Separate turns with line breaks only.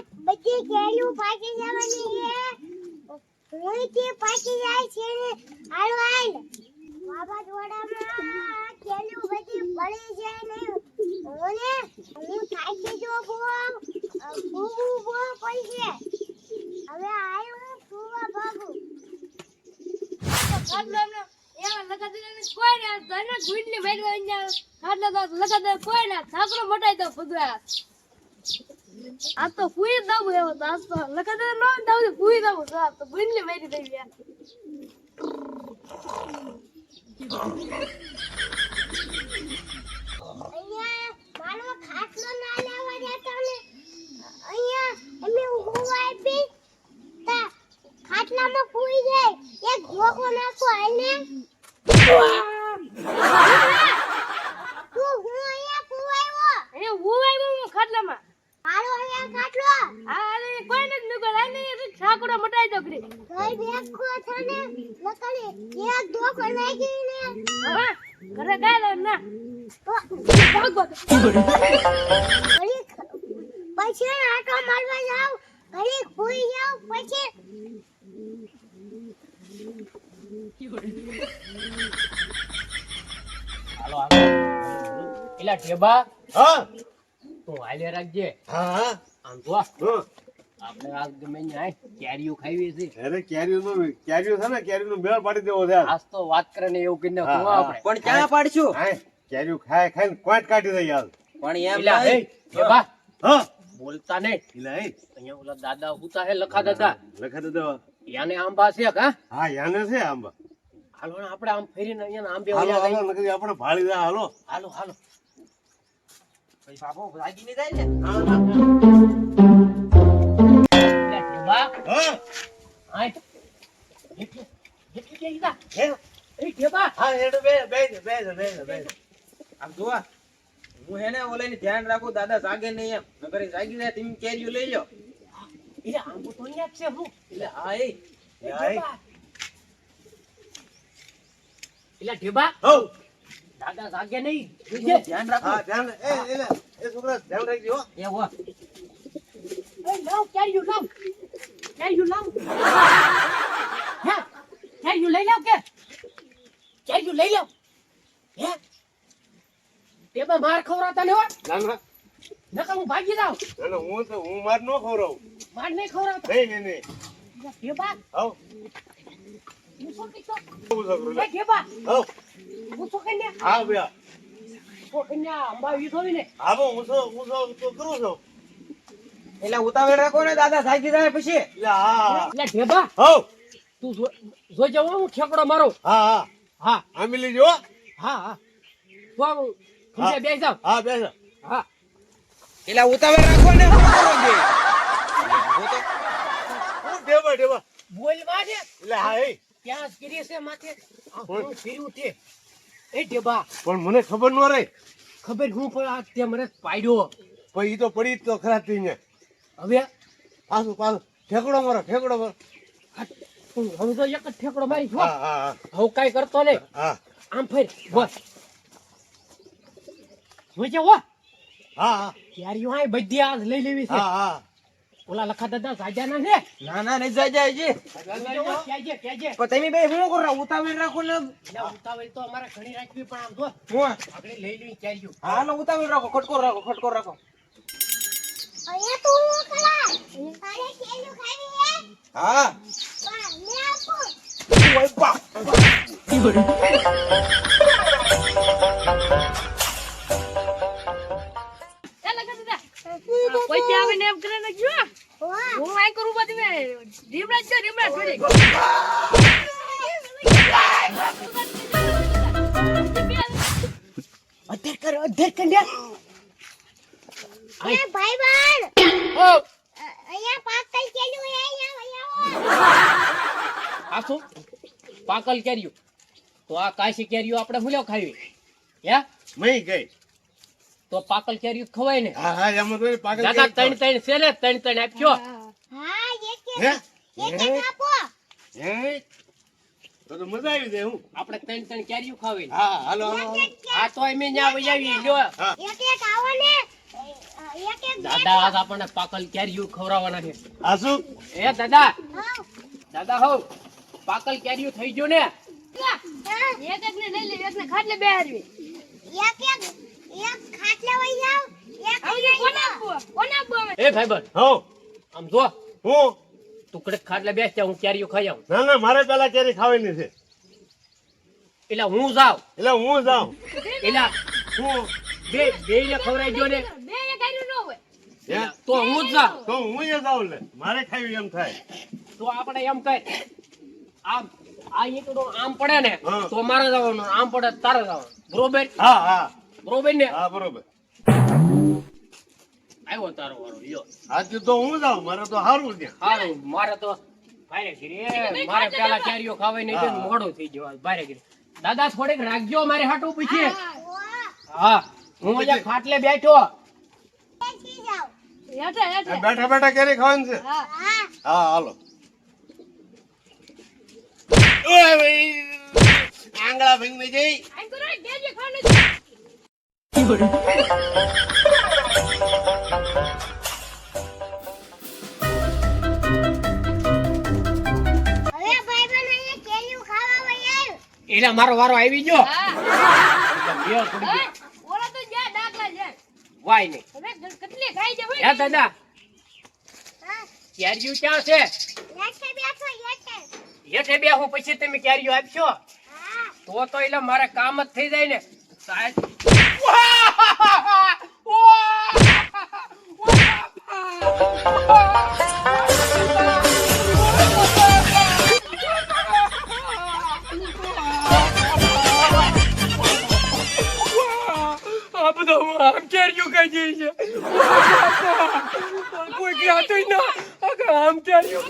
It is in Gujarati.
બધી કેરીઓ પાકી જવાની છે. તે પાકી જાય છે ને. હાલો, હાલ. જોડામાં કેરીઓ બધી પડી જાય ને. ઓને, હું થાકી જો બહુ. બહુ બહુ પડી હવે આયો હું સુવા ભાગું.
આ તો ફૂઈ દઉં એવો આ તો લખા નો દઉં ફૂઈ દઉં તો આ તો બુનલી મેરી દઈ ગયા
અહીંયા મારો ખાટલો ના લેવા જતા ને અહીંયા અમે ઊંઘવા આપી તા ખાટલામાં પૂરી જાય એક ધોકો નાખો આને તું હું અહીંયા પુવાયો
એ હું આવ્યો હું ખાટલામાં
મારો અહીંયા ખાટલો
આ અરે કોઈ નથી નીકળ આ નહીં ઠાકોરા મટાઈ દો કરી
કઈ બેખો છે ને લકડી એક ધોકો નાખી ને
હા ઘરે ગાય ના
પછી આટો મારવા જાવ ઘડી ભૂઈ જાવ પછી
હાલો હાલો. એલા ઢેબા
હા.
તું હાલે રાખજે.
હા
આમ તો. આપણે આ ગમે ન્યાય કેરીઓ ખાવી છે
અરે કેરીઓનો કેરીઓ છે ને કેરીનો મેળ પાડી દેવો છે
આજ તો વાત કરે ને એવું કહીને
હા,
આપણે.
પણ ક્યાં પાડશું?
હાય, કેરીઓ ખાય ખાઈને કોઈટ કાઢી દે યાર.
પણ એમ
એલા હે
નહીં.
હા.
બોલતા નહીં.
એલા
અહીંયા ઓલા દાદા હુતા હે લખા દાદા.
લખા દાદા.
યાને આંબા છે કા
હા? યાને છે આંબા.
હાલો ને આપણે આમ ફેરીને અહીંયા આંબે
હાલો હાલો નકરી આપણે ભાળી દે હાલો.
હાલો હાલો.
બાપો ભાગી નહીં જાય ને?
બે દે, બે દે, બે દે, બે દે.
આમ જોવા હું હેને ઓલાની ધ્યાન રાખું દાદા જાગે નહીં એમ. નકર એ જાગી જાય તમે કેરીઓ લઈ લો.
એ આંબો તો અહીંયા છે હું.
એટલે હા એ.
એ ઢેબા. એલા દાદા જાગે નહીં.
હું.
હા ધ્યાન એ એલા એ છોકરા ધ્યાન રાખજો
એ હો.
એ લાવ કેરીયું લાવ. કેરીયું લાવ. હે કેરીયું લઈ લાવ કે? કેરીયું લઈ લાવ. હે? તેમાં માર ખવડાવતા ને હો.
ના ના.
હું ભાગી જાઉં.
હું તો હું માર નો ખવરાવ
માર નહીં ખવડાવતા.
નહીં નહીં નહીં.
ઢેબા
હઉ
હું
બહુ છોકરો લે.
હું
હા
અંબા વીધોવી ને?
હા હું તો હું છો તો કરું છું.
એટલે ઉતાવળ રાખો ને દાદા જાગી જાય પછી.
એટલે
ઢેબા
હઉ
તું જો જોઈ જવો હું ઠેકડો મારો.
હા હા.
હા.
આંબી લેજો હો.
હા. આમ ખુરશીએ બેસી જાવ.
હા બેસ
હા.
એટલે ઉતાવળ રાખો ને. હું.
ઢેબા ઢેબા
બોલવા દે.
એટલે હા એ.
ત્યાં ગીરી છે માથે. હું ફેર્યું તે. એ ઢેબા.
પણ મને ખબર ન રહી.
ખબર હું પણ આ તે મને પાડ્યો.
પણ ઈ તો પડી જ તો ખરા થઈ ને
હવે?
પાછું પાછું. ઠેકડો મારો ઠેકડો મારો.
હવે તો એક જ ઠેકડો મારી
હા. હા
હવે કાઈ કરતો નહીં.
હા.
આમ ફેર બસ જોઈજે હો.
હા હા.
ક્યારીઓ આય બધી આજ લઈ લેવી છે.
હા હા.
ઓલા લખા દાદા સાજાના છે.
ના ના નહીં જાય જાય જી
જોઈજે હો, કહેજે કહેજે
પણ તમે બે શું કરો ઉતાવળ રાખો ને.
ઉતાવળ તો અમારે ઘણી રાખવી પણ આમ જો.
હું?
આપણે લઈ લેવી
હા ને ઉતાવળ રાખો ખટકો રાખો ખટકો રાખો.
અહીંયા તું હું તારે કેલું ખાવી હે?
હા.
અધેર કર અધેર કંડ્યા.
એ ભાઈબંધ
ઓ.
અ- અહીંયા પાકલ કેલું હે અહીંયા આવો.
આ શું? પાકલ કેરીઓ. તો આ કાશી કેરીઓ આપણે ભૂલ્યો ખાવી? હે?
મહી ગઈ.
તો પાકલ કેરીઓ ખવાય ને.
હા હા એમ તો પાકલ
દાદા ત્રણ ત્રણ છે ને ત્રણ ત્રણ આપજો
હા એક એક એક એક આપો.
હે? તો તો મજા આવી જાય હું.
આપણે ત્રણ ત્રણ કેરીઓ ખાવી
હા હાલો હાલો હાલો.
આ તો અમે ન્યા વજાવી લ્યો.
એક એક આવો ને. એક એક
દાદા આજ આપણને પાકલ કેરીયું ખવડાવવાના છે.
આ શું?
એ દાદા? દાદા હો પાકલ કેરીયું થઈ ગયું ને.
એક એક ને લઈ લે એક ને ખાટલે બેહારવી
એક એક એક ખાટલે વઈ જાવ એક
હવે કોને
જાવ.
કોને આપવું?
એ ભાઈબંધ
હો.
આમ જો
હું?
તું ખાટલે બેસ ત્યાં હું કેરીયું ખાઈ આવું.
ના ના મારે પેલા કેરી ખાવાની છે.
એટલે હું જાવ
એટલે હું જાઉં.
એટલે
હું?
બે બે ને.
બે હોય.
તો હું જ જાઉં.
તો હું એ લે. મારે ખાવી એમ થાય.
તો આપણે એમ કર આમ આ ઈંટડો આમ પડે ને તો મારે જવાનું આમ પડે તારે જવાનું. બરોબર?
હા હા.
બરોબર ને?
હા બરોબર.
આવ્યો તારો વારો લ્યો.
આજે તો હું જાઉં મારે તો હારું છે.
હારું મારે તો ભારે ગીરી મારે પેલા કેરીઓ ખાવાય નહીં તો મોડો થઈ ગયો આજ ભારે ગીરી દાદા થોડીક રાખજો મારે હાટું પૂછીએ હા હું. અહીંયા ખાટલે બેઠો.
બેઠા બેઠા કેરી ખાવાની છે?
હા
હા.
હા હાલો ઓય ભાઈ આંગળા ભાઈ જઈ
આઈ કરો કેજી ખાવાનું છે
હવે ભાઈબંધ અહીંયા કેરીઓ આવ્યો.
એટલે મારો વારો આવી ગયો. વાય નહીં. દાદા? ક્યાં છે.
હેઠે
બે હું પછી તમે કેરીઓ આપશો? તો તો એટલે મારે કામ જ થઈ જાય ને. સાહેબ. આમ કેરીઓ કઈ જઈ છે. કોઈ ગયા તો ના. આમ કેરીઓ